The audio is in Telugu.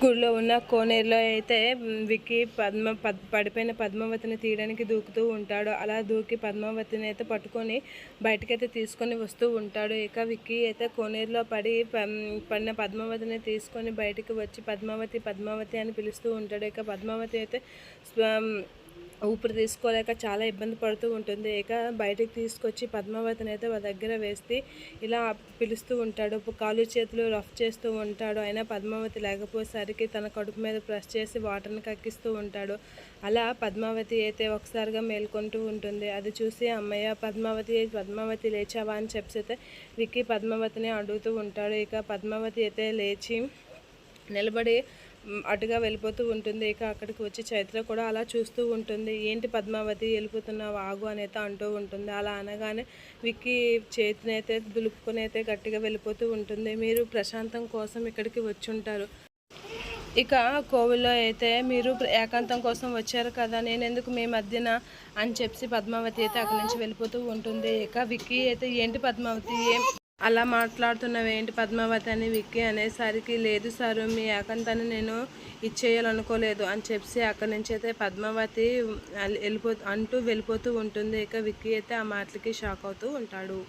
గుడిలో ఉన్న కోనేరులో అయితే మ్, విక్కీ పద్మ పద్ పడిపోయిన పద్మావతిని తీయడానికి దూకుతూ ఉంటాడు. అలా దూకి పద్మావతిని అయితే పట్టుకొని బయటకైతే తీసుకొని వస్తూ ఉంటాడు. ఇక విక్కీ అయితే కోనేరులో పడి ప- పడిన పద్మావతిని తీసుకొని బయటికి వచ్చి పద్మావతి పద్మావతి అని పిలుస్తూ ఉంటాడు. ఇక పద్మావతి అయితే ఊపిరి తీసుకోలేక చాలా ఇబ్బంది పడుతూ ఉంటుంది. ఇక బయటికి తీసుకొచ్చి పద్మావతిని అయితే వాళ్ళ దగ్గర వేస్తే ఇలా పిలుస్తూ ఉంటాడు. కాలు చేతులు రఫ్ చేస్తూ ఉంటాడు. అయినా పద్మావతి లేకపోయేసరికి తన కడుపు మీద ప్రెస్ చేసి వాటర్ని కక్కిస్తూ ఉంటాడు. అలా పద్మావతి అయితే ఒకసారిగా మేల్కొంటూ ఉంటుంది. అది చూసి అమ్మయ్య పద్మావతి పద్మావతి లేచావా? అని చెప్పితే అయితే విక్కీ పద్మావతిని అడుగుతూ ఉంటాడు. ఇక పద్మావతి అయితే లేచి నిలబడి అటుగా వెళ్ళిపోతూ ఉంటుంది. ఇక అక్కడికి వచ్చి చైత్ర కూడా అలా చూస్తూ ఉంటుంది. ఏంటి పద్మావతి వెళ్ళిపోతున్నావు? ఆగు అనేది అంటూ ఉంటుంది. అలా అనగానే విక్కీ చేతిని అయితే దులుపుకొని అయితే గట్టిగా వెళ్ళిపోతూ ఉంటుంది. మీరు ప్రశాంతం కోసం ఇక్కడికి వచ్చి ఉంటారు ఇక కోవిల్లో అయితే మీరు ఏకాంతం కోసం వచ్చారు కదా? నేను ఎందుకు మీ మధ్యన అని చెప్పి పద్మావతి అయితే అక్కడి నుంచి వెళ్ళిపోతూ ఉంటుంది. ఇక విక్కీ అయితే ఏంటి పద్మావతి? ఏం అలా మాట్లాడుతున్నావు ఏంటి పద్మావతి అని విక్కీ అనేసరికి లేదు సారు మీ ఏకాంతాన్ని నేను ఇచ్చేయాలనుకోలేదు అని చెప్పి అక్కడి నుంచి అయితే పద్మావతి వెళ్ళిపో అంటూ వెళ్ళిపోతూ ఉంటుంది. ఇక విక్కీ అయితే ఆ మాటలకి షాక్ అవుతూ ఉంటాడు.